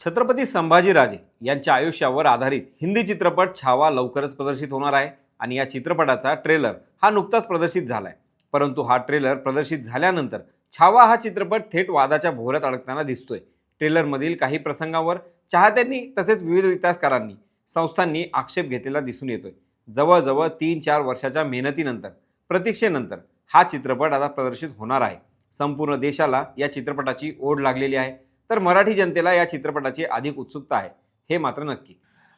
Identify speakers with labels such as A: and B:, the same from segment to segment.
A: छत्रपती संभाजीराजे यांच्या आयुष्यावर आधारित हिंदी चित्रपट छावा लवकरच प्रदर्शित होणार आहे आणि या चित्रपटाचा ट्रेलर हा नुकताच प्रदर्शित झाला आहे परंतु हा ट्रेलर प्रदर्शित झाल्यानंतर छावा हा चित्रपट थेट वादाच्या भोवऱ्यात अडकताना दिसतोय. ट्रेलरमधील काही प्रसंगावर चाहत्यांनी तसेच विविध इतिहासकारांनी संस्थांनी आक्षेप घेतलेला दिसून येतोय. जवळजवळ तीन चार वर्षाच्या मेहनतीनंतर प्रतीक्षेनंतर हा चित्रपट आता प्रदर्शित होणार आहे. संपूर्ण देशाला या चित्रपटाची ओढ लागलेली आहे. तर मराठी जनतेला या चित्रपटाची अधिक उत्सुकता आहे हे मात्र नक्की.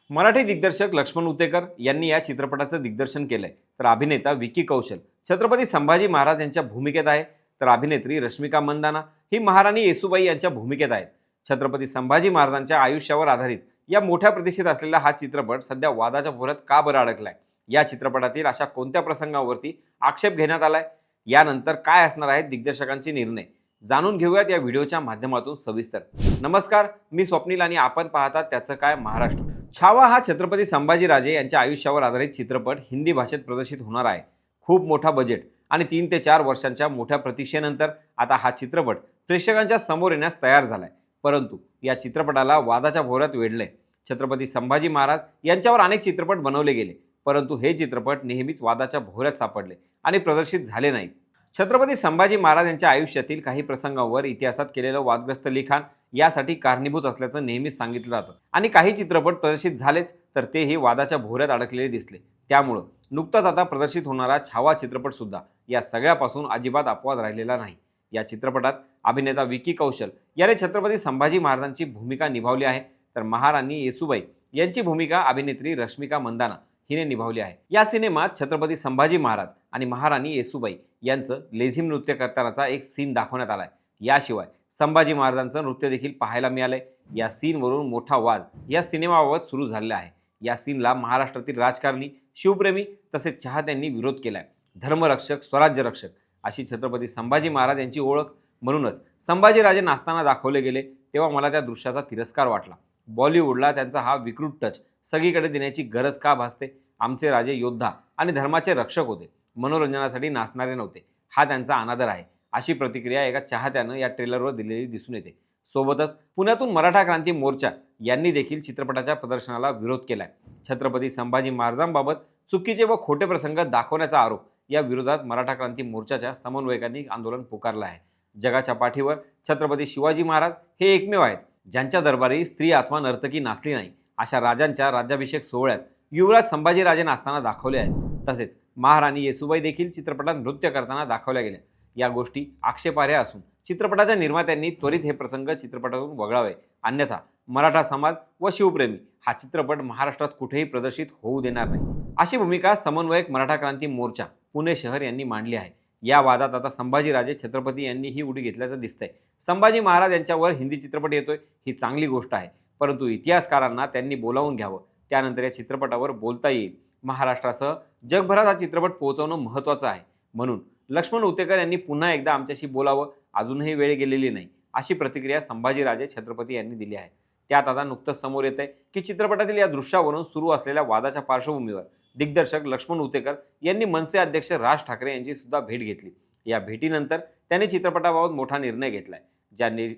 A: मराठी दिग्दर्शक लक्ष्मण उतेकर यांनी या चित्रपटाचं दिग्दर्शन केलंय. तर अभिनेता विकी कौशल छत्रपती संभाजी महाराज यांच्या भूमिकेत आहे. तर अभिनेत्री रश्मिका मंदाना ही महाराणी येसुबाई यांच्या भूमिकेत आहेत. छत्रपती संभाजी महाराजांच्या आयुष्यावर आधारित या मोठ्या प्रतिष्ठेत असलेला हा चित्रपट सध्या वादाच्या भोऱ्यात का बरं अडकलाय? या चित्रपटातील अशा कोणत्या प्रसंगावरती आक्षेप घेण्यात आलाय? यानंतर काय असणार आहेत दिग्दर्शकांचे निर्णय? जाणून घेऊयात या व्हिडिओच्या माध्यमातून सविस्तर. नमस्कार मी स्वप्नील आणि आपण पाहतात त्याचं काय महाराष्ट्र. छावा हा छत्रपती संभाजीराजे यांच्या आयुष्यावर आधारित चित्रपट हिंदी भाषेत प्रदर्शित होणार आहे. खूप मोठा बजेट आणि तीन ते चार वर्षांच्या मोठ्या प्रतीक्षेनंतर आता हा चित्रपट प्रेक्षकांच्या समोर येण्यास तयार झालाय. परंतु या चित्रपटाला वादाच्या भोवऱ्यात वेढलंय. छत्रपती संभाजी महाराज यांच्यावर अनेक चित्रपट बनवले गेले. परंतु हे चित्रपट नेहमीच वादाच्या भोवऱ्यात सापडले आणि प्रदर्शित झाले नाहीत. छत्रपती संभाजी महाराज यांच्या आयुष्यातील काही प्रसंगांवर इतिहासात केलेलं वादग्रस्त लिखाण यासाठी कारणीभूत असल्याचं नेहमीच सांगितलं जातं. आणि काही चित्रपट प्रदर्शित झालेच तर तेही वादाच्या भोऱ्यात अडकलेले दिसले. त्यामुळं नुकताच आता प्रदर्शित होणारा छावा चित्रपटसुद्धा या सगळ्यापासून अजिबात अपवाद राहिलेला नाही. या चित्रपटात अभिनेता विकी कौशल याने छत्रपती संभाजी महाराजांची भूमिका निभावली आहे. तर महाराणी येसुबाई यांची भूमिका अभिनेत्री रश्मिका मंदाना हिने निभावली आहे. या सिनेमात छत्रपती संभाजी महाराज आणि महाराणी येसुबाई यांचं लेझिम नृत्य करतानाचा एक सीन दाखवण्यात आलाय. याशिवाय संभाजी महाराजांचं नृत्य देखील पाहायला मिळालंय. या सीनवरून मोठा वाद या सिनेमाबाबत सुरू झालेला आहे. या सीनला महाराष्ट्रातील राजकारणी शिवप्रेमी तसेच चाहत्यांनी विरोध केलाय. धर्मरक्षक स्वराज्य रक्षक अशी छत्रपती संभाजी महाराज यांची ओळख म्हणूनच संभाजीराजे नाचताना दाखवले गेले तेव्हा मला त्या दृश्याचा तिरस्कार वाटला. बॉलिवूडला त्यांचा हा विकृत टच. सगळीकडे देण्याची गरज का भासते? आमचे राजे योद्धा आणि धर्माचे रक्षक होते. मनोरंजनासाठी नाचणारे नव्हते. हा त्यांचा अनादर आहे. अशी प्रतिक्रिया एका चाहत्यानं या ट्रेलरवर दिलेली दिसून येते. सोबतच पुण्यातून मराठा क्रांती मोर्चा यांनी देखील चित्रपटाच्या प्रदर्शनाला विरोध केलाय. छत्रपती संभाजी महाराजांबाबत चुकीचे व खोटे प्रसंग दाखवण्याचा आरोप या विरोधात मराठा क्रांती मोर्चाच्या समन्वयकांनी आंदोलन पुकारलं आहे. जगाच्या पाठीवर छत्रपती शिवाजी महाराज हे एकमेव आहेत. ज्यांच्या दरबारी स्त्री अथवा नर्तकी नाचली नाही अशा राजांच्या राज्याभिषेक सोहळ्यात युवराज संभाजीराजे नाचताना दाखवले आहेत. तसेच महाराणी येसुबाई देखील चित्रपटात नृत्य करताना दाखवल्या गेल्या. या गोष्टी आक्षेपार्ह असून चित्रपटाच्या निर्मात्यांनी त्वरित हे प्रसंग चित्रपटातून वगळावे. अन्यथा मराठा समाज व शिवप्रेमी हा चित्रपट महाराष्ट्रात कुठेही प्रदर्शित होऊ देणार नाही. अशी भूमिका समन्वयक मराठा क्रांती मोर्चा पुणे शहर यांनी मांडली आहे. या वादात आता संभाजीराजे छत्रपती यांनी ही उडी घेतल्याचं दिसतंय. संभाजी महाराज यांच्यावर हिंदी चित्रपट येतोय ही चांगली गोष्ट आहे. परंतु इतिहासकारांना त्यांनी बोलावून घ्यावं. त्यानंतर या चित्रपटावर बोलता येईल. महाराष्ट्रासह जगभरात हा चित्रपट पोहोचवणं महत्त्वाचं आहे. म्हणून लक्ष्मण उतेकर यांनी पुन्हा एकदा आमच्याशी बोलावं. अजूनही वेळ गेलेली नाही. अशी प्रतिक्रिया संभाजीराजे छत्रपती यांनी दिली आहे. त्यात आता नुकतंच समोर येत आहे की चित्रपटातील या दृश्यावरून सुरू असलेल्या वादाच्या पार्श्वभूमीवर दिग्दर्शक लक्ष्मण उतेकर यांनी मनसे अध्यक्ष राज ठाकरे यांची सुद्धा भेट घेतली. या भेटीनंतर त्यांनी चित्रपटाबाबत मोठा निर्णय घेतलाय. ज्या नि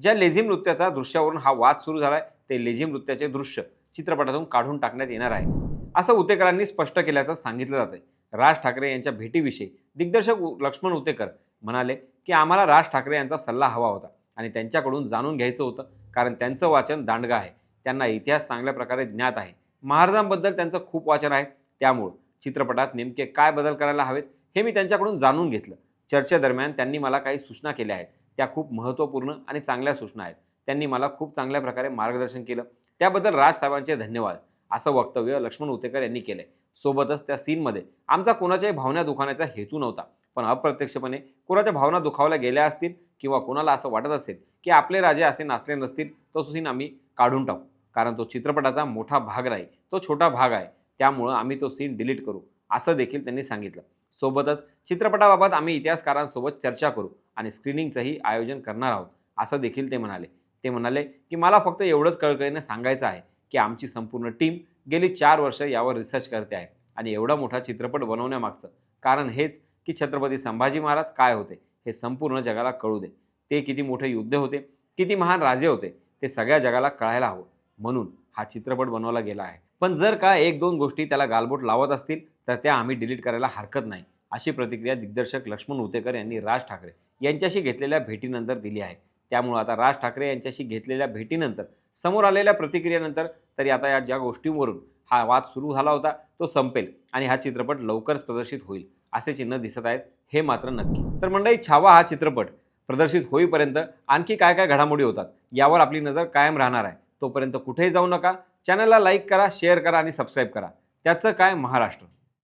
A: ज्या लेझिम नृत्याचा दृश्यावरून हा वाद सुरू झालाय ते लेझिम नृत्याचे दृश्य चित्रपटातून काढून टाकण्यात येणार आहे. असं उतेकरांनी स्पष्ट केल्याचं सांगितलं जातंय. राज ठाकरे यांच्या भेटीविषयी दिग्दर्शक उ- लक्ष्मण उतेकर म्हणाले की आम्हाला राज ठाकरे यांचा सल्ला हवा होता आणि त्यांच्याकडून जाणून घ्यायचं होतं. कारण त्यांचं वाचन दांडगा आहे. त्यांना इतिहास चांगल्या प्रकारे ज्ञात आहे. महाराजांबद्दल त्यांचं खूप वाचन आहे. त्यामुळं चित्रपटात नेमके काय बदल करायला हवेत हे मी त्यांच्याकडून जाणून घेतलं. चर्चेदरम्यान त्यांनी मला काही सूचना केल्या आहेत. त्या खूप महत्त्वपूर्ण आणि चांगल्या सूचना आहेत. त्यांनी मला खूप चांगल्या प्रकारे मार्गदर्शन केलं. त्याबद्दल राजसाहेबांचे धन्यवाद. असं वक्तव्य लक्ष्मण उतेकर यांनी केलंय. सोबतच त्या सीनमध्ये आमचा कोणाच्याही भावना दुखावण्याचा हेतू नव्हता. पण अप्रत्यक्षपणे कोणाच्या भावना दुखावल्या गेल्या असतील किंवा कोणाला असं वाटत असेल की आपले राजे असे नाचले नसतील तो सीन आम्ही काढून टाकू. कारण तो चित्रपटाचा मोठा भाग नाही तो छोटा भाग आहे. त्यामुळं आम्ही तो सीन डिलीट करू. असं देखील त्यांनी सांगितलं. सोबतच चित्रपटाबाबत आम्ही इतिहासकारांसोबत चर्चा करू आणि स्क्रीनिंगचंही आयोजन करणार आहोत असं देखील ते म्हणाले. ते म्हणाले की मला फक्त एवढंच कळकळीने सांगायचं आहे की आमची संपूर्ण टीम गेली चार वर्ष यावर रिसर्च करते आहे आणि एवढा मोठा चित्रपट बनवण्यामागचं कारण हेच की छत्रपती संभाजी महाराज काय होते हे संपूर्ण जगाला कळू दे. ते किती मोठे युद्ध होते किती महान राजे होते ते सगळ्या जगाला कळायला हवं. म्हणून हा चित्रपट बनवला गेला आहे. पण जर का एक दोन गोष्टी त्याला गालबोट लावत असतील तर त्या आम्ही डिलीट करायला हरकत नाही. अशी प्रतिक्रिया दिग्दर्शक लक्ष्मण उतेकर यांनी राज ठाकरे यांच्याशी घेतलेल्या भेटीनंतर दिली आहे. त्यामुळं आता राज ठाकरे यांच्याशी घेतलेल्या भेटीनंतर समोर आलेल्या प्रतिक्रियेनंतर तरी आता या ज्या गोष्टींवरून हा वाद सुरू झाला होता तो संपेल आणि हा चित्रपट लवकरच प्रदर्शित होईल असे चिन्ह दिसत आहेत हे मात्र नक्की. तर मंडळी छावा हा चित्रपट. प्रदर्शित होईपर्यंत आणखी काय काय घडामोडी होतात यावर आपली नजर कायम राहणार आहे. तोपर्यंत कुठेही जाऊ नका. चॅनलला लाईक करा शेअर करा आणि सबस्क्राईब करा. त्याचं काय महाराष्ट्र?